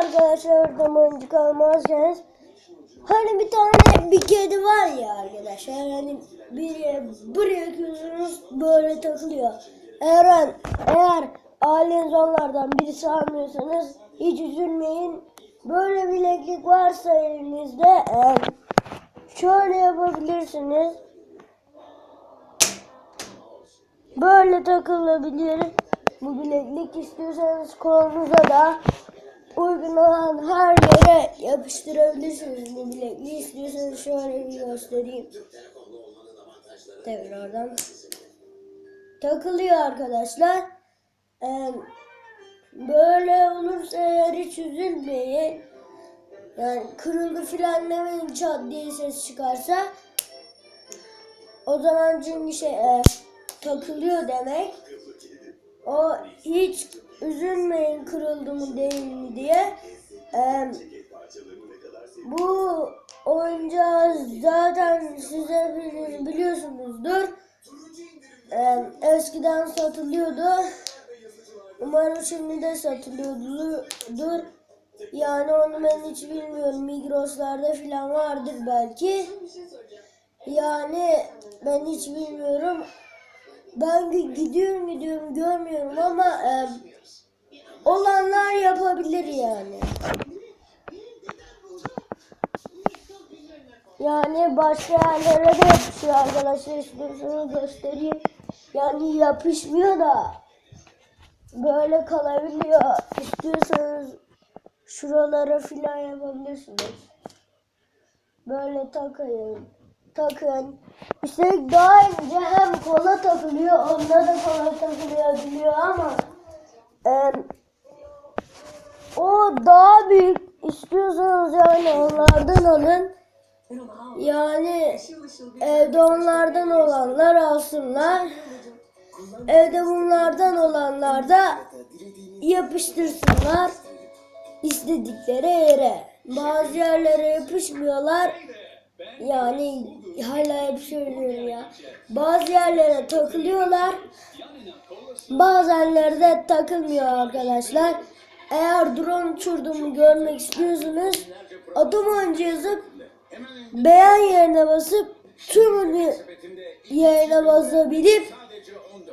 arkadaşlar zaman çıkarmazsanız hani bir tane bir kedi var ya arkadaşlar hani biri bırakıyorsunuz böyle takılıyor. Eğer eğer aileniz onlardan birisi almıyorsanız hiç üzülmeyin. Böyle bileklik varsa elinizde şöyle yapabilirsiniz. Böyle takılabilir. Bu bileklik istiyorsanız kolunuza da uygun olan her yere yapıştırabilirsiniz bu bilekliği. İstiyorsanız şöyle bir göstereyim. Tekrardan. Takılıyor arkadaşlar. Ee, böyle olursa eğer hiç üzülmeyin. Yani kırıldı filan demeyin çat diye ses çıkarsa. O zaman çünkü şey e, takılıyor demek. O hiç üzülmeyin kırıldı mı değil mi diye. Ee, bu oyuncağı zaten size bili- biliyorsunuzdur. Ee, eskiden satılıyordu. Umarım şimdi de satılıyordur. Yani onu ben hiç bilmiyorum. Migros'larda falan vardır belki. Yani ben hiç bilmiyorum. Ben gi- gidiyorum gidiyorum görmüyorum ama e, yani. Yani başka yerlere de yapışıyor arkadaşlar istiyorsanız göstereyim. Yani yapışmıyor da böyle kalabiliyor. İstiyorsanız şuralara filan yapabilirsiniz. Böyle takayım. Takın. Üstelik daha ince hem kola takılıyor, onda da kola takılabiliyor ama e, o daha büyük istiyorsanız yani onlardan alın. Yani evde onlardan olanlar alsınlar. Evde bunlardan olanlar da yapıştırsınlar istedikleri yere. Bazı yerlere yapışmıyorlar. Yani hala hep söylüyorum ya. Bazı yerlere takılıyorlar. Bazı yerlere takılmıyor arkadaşlar. Eğer drone uçurduğumu görmek istiyorsanız atom oyuncu yazıp beğen yerine basıp tüm yerine basabilip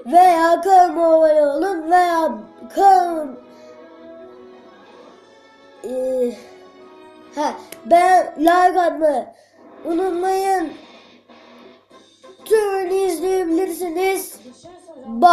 veya kanalıma abone olun veya kanalım Eee, ha, ben like atmayı unutmayın. Tümünü izleyebilirsiniz. Bye.